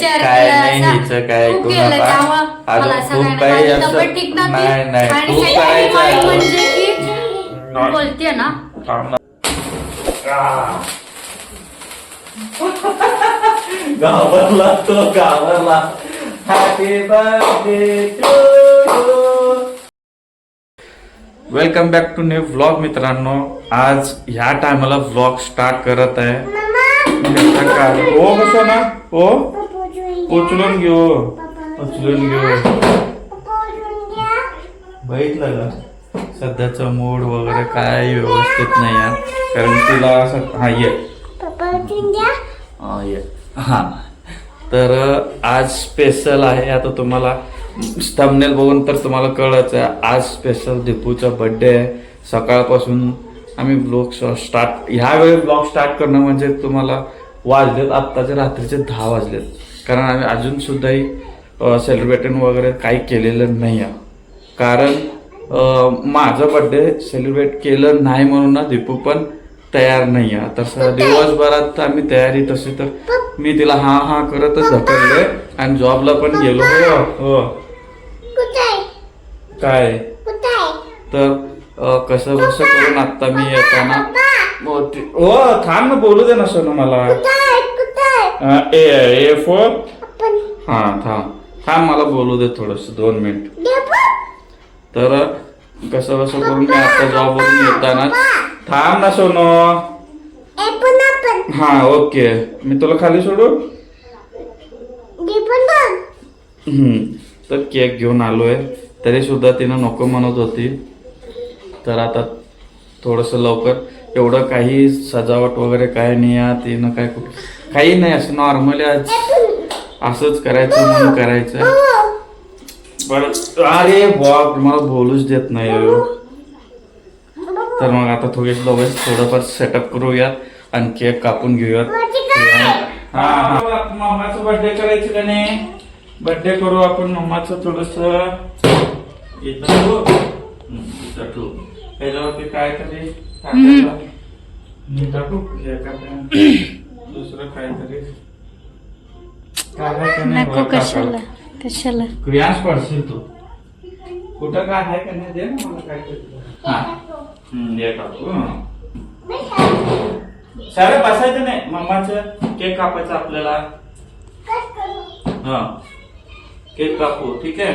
विचार काय केला नाही असा. हिचं काय तू ऐकू केलं नका. त्यामुळं अजून मला खूप सगळ्यांना काही माझी असं- तब्येत ठीक नव्हती. नाही, नाही, आणि खूप करायचं आहे. म्हणजे की बोलते ना घाबरला तो घाबरला happy birthday to welcome back to new vlog मित्रांनो आज ह्या टायमाला व्लॉग स्टार्ट करत आहे ओ कसं ना ओ उचलून घेऊ उचलून घेऊ बघितलं का सध्याचं मूड वगैरे काय व्यवस्थित नाही आहे कारण तिला असं हा ये हा, ये हां तर आज स्पेशल आहे. आता तुम्हाला थंबनेल बघून तर तुम्हाला कळच आहे. आज स्पेशल दीपूचा बड्डे आहे. सकाळपासून आम्ही ब्लॉग स्टार्ट ह्यावेळी ब्लॉग स्टार्ट करणं म्हणजे तुम्हाला वाजलेत आत्ताचे रात्रीचे दहा वाजलेत. कारण आम्ही अजून सुद्धाही सेलिब्रेटिंग वगैरे काही केलेलं नाही आहे कारण माझं बर्थडे सेलिब्रेट केलं नाही म्हणून ना दीपू पण तयार नाही आहे तसं दिवसभरात आम्ही तयारी तशी तर मी तिला हा हा करतच ढकलले आणि जॉबला पण गेलो. हो हो. काय? तर कसं कसं करून आता मी येताना हो थांब ना बोलू दे ना सोनं मला. ए ए फोर हा थांब. थांब मला बोलू दे थोडस दोन मिनिट. तर कसं कसं करून मी आता जॉबवरून येताना. थांब ना सोनो. हा ओके. मी तुला खाली सोडू हम्म. तर केक घेऊन आलोय. तरी सुद्धा तिनं नको म्हणत होती. तर आता थोडस लवकर. एवढं काही सजावट वगैरे काय नाही आहे. तिनं काय कुठ- काही नाही असं नॉर्मली आज असंच करायचं म्हणून करायचं. बरं अरे बॉब मला बोलूच देत नाही. हो. तर मग आता थोडी लवकर थोडंफार सेटअप करूयात आणि केक कापून घेऊयात. हा हा. मम्माचं बर्थडे करायचं का नाही? बर्थडे करू आपण मम्माचं थोडस. त्याच्यावरती काय तरी टाकू? दुसरं काहीतरी. काय आहे का नाही? नको? कशाला? कशाला? क्रियांश पडशील तू. कुठं काय आहे का नाही? दे ना मला काहीतरी. हा. हम्म, टाकू सारे बसायचं नाही. मम्माचं केक कापायचं आपल्याला. हा. केक कापू ठीक आहे?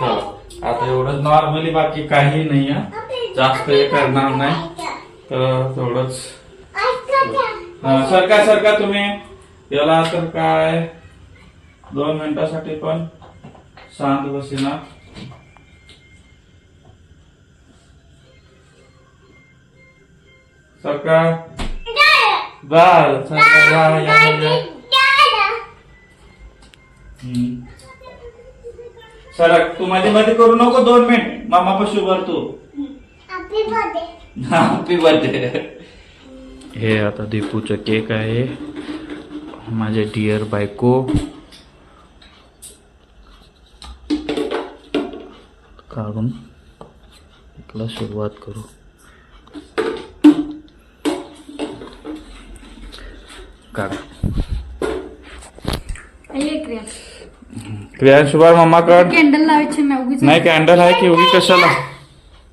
चल आता एवढं नॉर्मली बाकी काही नाही आहे जास्त हे करणार नाही. तर थोडंच सरका सरका तुम्ही. याला तर काय? दोन मिनिटासाठी पण. शांत बसीना. सरका. बर सरका या या या हम्म. सरक तू मध्ये मध्ये करू नको दोन मिनिट. मामा पशु भर तू हॅपी बर्थडे हे आता दीपूचं केक आहे. माझे डिअर बायको. काढून इथला सुरुवात करू. क्रिया. शुभार मम्मा काढ. कॅन्डल लावायची नाही कॅन्डल आहे की उगी कशाला?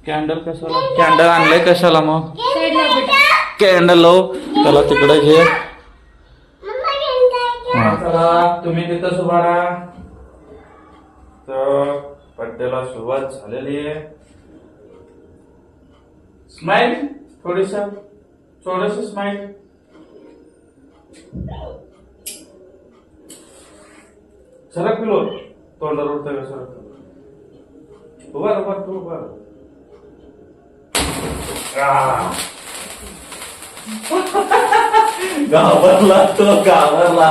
कॅन्डल कशाला? कॅन्डल आणलंय कशाला मग. कॅन्डल लाव. त्याला तिकडे घे. चला. तुम्ही तिथं सुभारा तर बड्डेला सुरुवात झालेली आहे. स्माइल थोडस थोडस स्माइल सरक पिलो. तोंडावर उडतं का सरक? उभा उभा तू उभा घाबरला तो घाबरला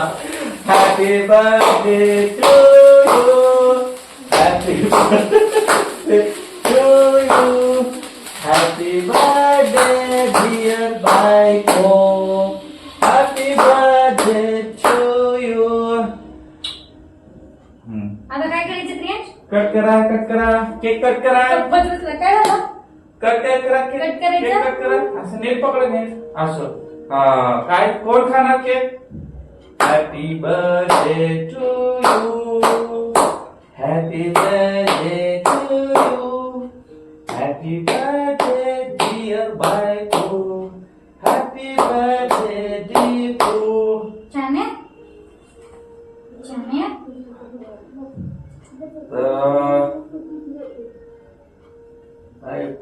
happy birthday to you happy birthday to you happy birthday dear बायको हॅपी बर्थडे टू यू आता काय करायचं प्रियांश? कट करा कट करा. केक कट करा. बदलत काय झालं? कट करा केक करायचं? केक कट करा. असं नीट पकडा नीट. असं. हा काय? कोण खाणार cake happy birthday to you happy birthday to you happy birthday dear बायको हॅपी बर्थडे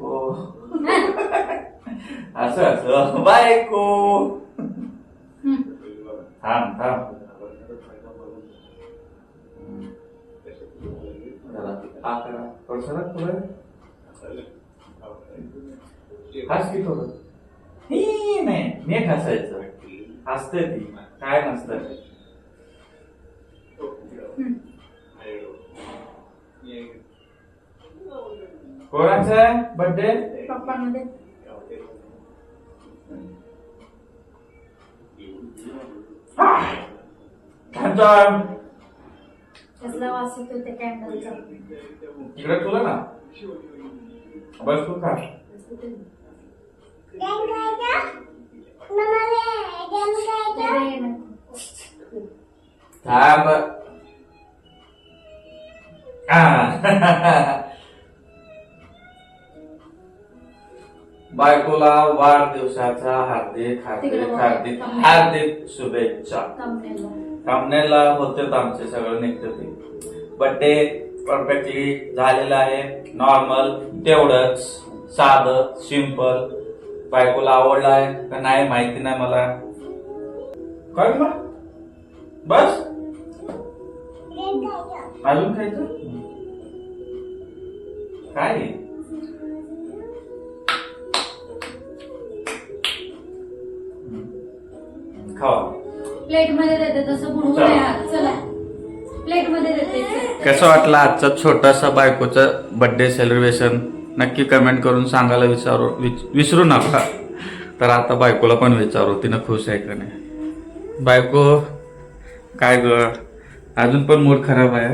बायको. असं असं. बायको. थांब थांब. जरा आ थोडं थोडंसं की थोडं. ही, नाही नीट हसायचं. हसते ती. काय नसतं कोणाचा आहे? बर्थडे पप्पांमध्ये. कसला वास येतो त्या कॅन्डलचा इकडे तुला ना? बस तू खा. थांब. बायकोला वाढदिवसाचा हार्दिक हार्दिक. हार्दिक हार्दिक शुभेच्छा. Thumbnail ला. थांबनेला होतेच आमचे सगळं निघतं ते. बड्डे परफेक्टली झालेला आहे. नॉर्मल तेवढंच साधं सिंपल बायकोला आवडलं आहे का नाही माहिती नाही मला. काय मग बस. अजून खायचं? काय? खावा. प्लेटमध्ये देते तसं बुडवू चला. नये चला. प्लेटमध्ये देते. चल. कसं वाटलं आजचा छोटासा बायकोचं बर्थडे सेलिब्रेशन नक्की कमेंट करून सांगायला विचारू विच- विसरू नका. तर आता बायकोला पण विचारू तिनं खुश आहे का नाही? बायको काय ग? अजून पण मूड खराब आहे?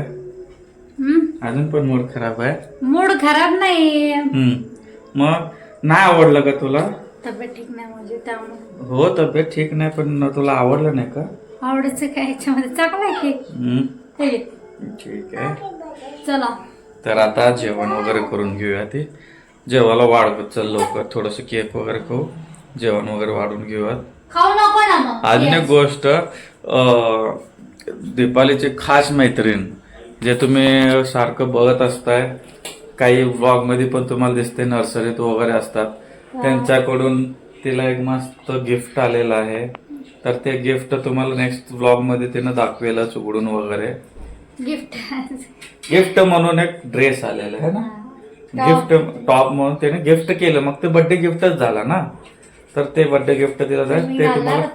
हम्म? अजून पण मूड खराब आहे? मूड खराब नाही हम्म. मग नाही आवडलं का तुला? तब्येत ठीक नाही म्हणजे त्यामुळे. हो तब्येत ठीक नाही पण तुला आवडलं नाही का? आवडायचं काय याच्यामध्ये? चांगला आहे केक हम्म. हे. घे. ठीक आहे. चला. तर आता जेवण वगैरे करून घेऊया ते. जेवायला वाढवत चल लवकर. थोडस केक वगैरे खाऊ. जेवण वगैरे वाढून घेऊया. खाऊ नको ना मग. अजून एक. गोष्ट अं, दीपालीची खास मैत्रीण जे तुम्ही सारखं बघत असताय. काही ब्लॉगमध्ये पण तुम्हाला दिसते नर्सरीत वगैरे असतात. त्यांच्याकडून तिला एक मस्त गिफ्ट आलेलं आहे. तर ते गिफ्ट तुम्हाला नेक्स्ट ब्लॉगमध्ये तिनं दाखवेलच उघडून वगैरे. गिफ्ट गिफ्ट म्हणून एक ड्रेस आलेला आहे ना? गिफ्ट टॉप म्हणून त्याने गिफ्ट केलं. मग ते बर्थडे गिफ्टच झाला ना? तर ते बर्थडे गिफ्ट दिलं जाईल ते तुम्हाला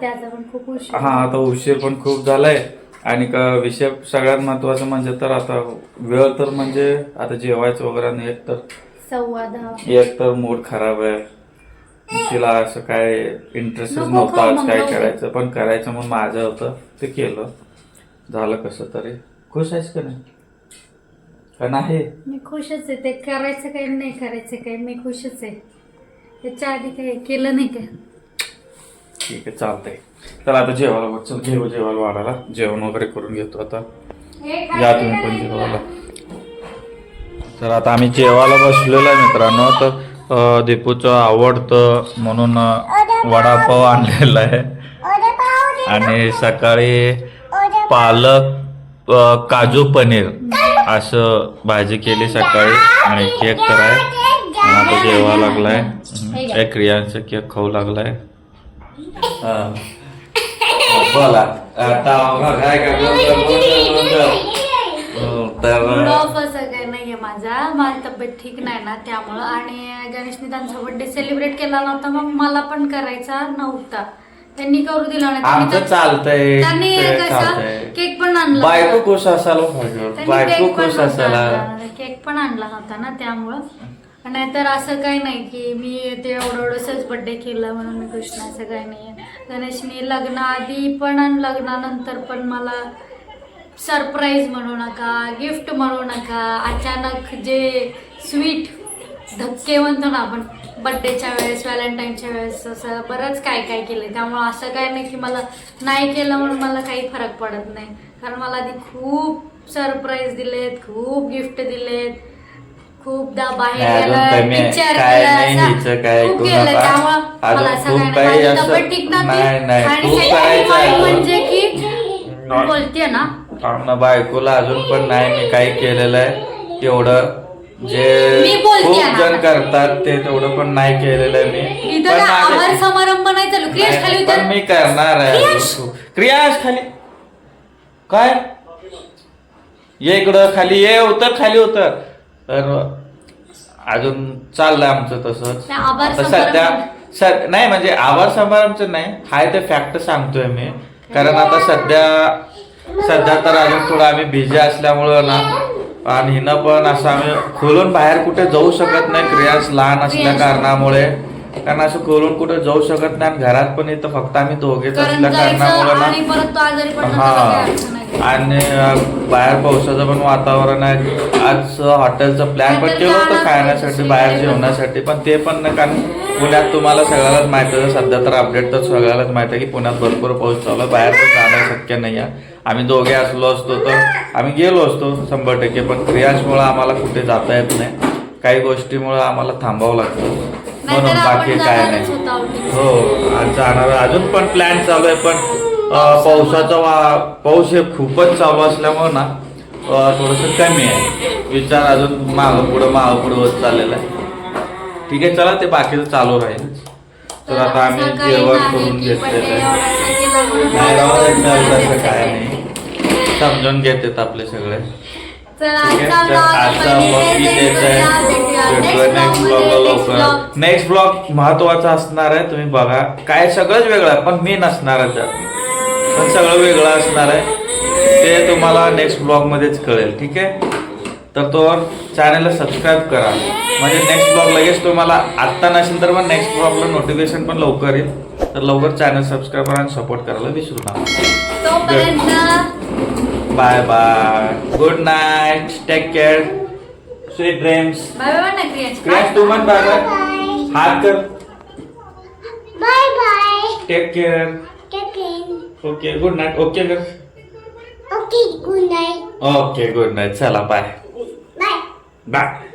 हा आता उशीर पण खूप झालाय. आणि का विषय सगळ्यात महत्वाचं म्हणजे तर आता वेळ तर म्हणजे आता जेवायचं वगैरे आणि एक तर एक तर मूड खराब आहे. तिला असं काय इंटरेस्टच नको नव्हता खाऊ आज मग काय जाऊ दे. करायचं. पण करायचं म्हणून माझं होतं. ते केलं. झालं कसं तरी. खुश आहेस का नाही? का नाही? मी खुशच आहे. ते करायचं काही नाही करायचं काही. मी खुशच आहे. त्याच्या आधी काही केलं नाही काय ठीक आहे चालतंय. तर आता जेवायला बघ. चल घेऊ जेवायला वाढायला. जेवण वगैरे करून घेतो आता. या तुम्ही पण जेवायला. तर आता आम्ही जेवायला बसलेलो आहे मित्रांनो. तर दीपूचं आवडतं म्हणून वडापाव आणलेला आहे. आणि सकाळी पालक काजू पनीर असं भाजी केली सकाळी आणि केक आणि आता जेवा लागलाय. एक रियांचा केक खाऊ लागलाय. हा. बोला. आता काय तर माझा माझी तब्येत ठीक नाही ना त्यामुळं. आणि गणेश निदानचा बर्थडे सेलिब्रेट केला नव्हता मग मला पण करायचा नव्हता. त्यांनी करू दिला नाही त्यांनी आमचं चालतंय. त्यांनी ते कसा चालतंय. केक पण आणला बायको खुश असायला पाहिजे. त्यांनी बायको केक पण खुश नव्हता असायला. आणला. केक पण आणला नव्हता ना त्यामुळं. नाहीतर असं काही नाही की मी ते एवढं एवढंसच बर्थडे केलं म्हणून मी नाही असं काही नाही गणेशने लग्नाआधी पण आणि लग्नानंतर पण मला सरप्राईज म्हणू नका गिफ्ट म्हणू नका अचानक जे स्वीट धक्के म्हणतो ना आपण बड्डेच्या वेळेस व्हॅलेंटाईनच्या वेळेस असं बरंच काय काय केलं त्यामुळं असं काय नाही की मला नाही केलं म्हणून मला काही फरक पडत नाही कारण मला आधी खूप सरप्राईज दिलेत खूप गिफ्ट दिलेत खूपदा बाहेर गेलं. पिक्चर खूप केलं नका. त्यामुळं मला असं काय तब्येत ठीक नव्हती आणि. म्हणजे की बोलते ना आमना बायकोला अजून पण नाही मी काही केलेलं आहे. तेवढं जे खूप ना. जण करतात ते तेवढं पण नाही केलेलं आहे मी. पण ना माझे- समारंभ नाही चालू. क्रियाश खाली नाही, पण मी करणार आहे क्रियाश! अजून खूप. क्रियाश खाली. काय? ये इकडं खाली ये उतर खाली उतर. तर अजून चाललंय आमचं तसंच. नाही, आभार आता सध्या स- नाही म्हणजे आभार समारंभचं नाही. हाय ते फॅक्ट सांगतोय मी. कारण आता सध्या सध्या तर अजून थोडं आम्ही बिझी असल्यामुळं ना आणि हिनं पण असं आम्ही खोलून बाहेर कुठे जाऊ शकत नाही. क्रियास लहान असल्या. कारणामुळे. कारण असं खोलून कुठे जाऊ शकत नाही आणि घरात पण इथं फक्त आम्ही दोघेच असल्या कारणामुळे ना. हा. आणि बाहेर पावसाचं पण वातावरण आहे. आज हॉटेलचं प्लॅन पण केलं होतं खाण्यासाठी बाहेर दुसरी जेवणासाठी. पण ते पण नाही. कारण पुण्यात तुम्हाला सगळ्यालाच माहिती आहे. सध्या तर अपडेट तर सगळ्यालाच माहिती आहे की पुण्यात भरपूर पाऊस चालू आहे. बाहेर पण जाणं शक्य नाही आहे. आम्ही दोघे असलो असतो तर आम्ही गेलो असतो शंभर टक्के पण क्रियाशमुळं आम्हाला कुठे जाता येत नाही. काही गोष्टीमुळं आम्हाला थांबावं लागतं. म्हणून बाकी काय नाही. हो आज जाणार अजून पण प्लॅन चालू आहे पण पावसाचा वा पाऊस हे खूपच चालू असल्यामुळं ना थोडस कमी आहे. विचार अजून मागं पुढं मागं पुढं होत चाललेला आहे. ठीक आहे चला ते बाकीचं चालू राहील. तर आता आम्ही जेवण करून घेतलेलं आहे. नाही राहू. काय नाही. समजून घेतात आपले सगळे. ब्लॉग. नेक्स्ट ब्लॉग महत्त्वाचा असणार आहे तुम्ही बघा. काय सगळंच वेगळं आहे पण मी नसणार आहे त्यात. पण सगळं वेगळं असणार आहे. ते तुम्हाला नेक्स्ट ब्लॉग मध्येच कळेल ठीक आहे? तर तो चॅनलला सबस्क्राईब करा. म्हणजे नेक्स्ट ब्लॉग लगेच तुम्हाला आत्ता नसेल तर मग नेक्स्ट ब्लॉगला नोटिफिकेशन पण लवकर येईल. तर लवकर चॅनल सबस्क्राईब करा आणि सपोर्ट करायला विसरू नका. तोपर्यंत bye bye good night take care sweet dreams bye bye ना क्रियाश क्रॅश तू म्हण बाय बाय हात कर bye bye take care taking okay good night okay कर okay good night okay good night चला बाय बाय बाय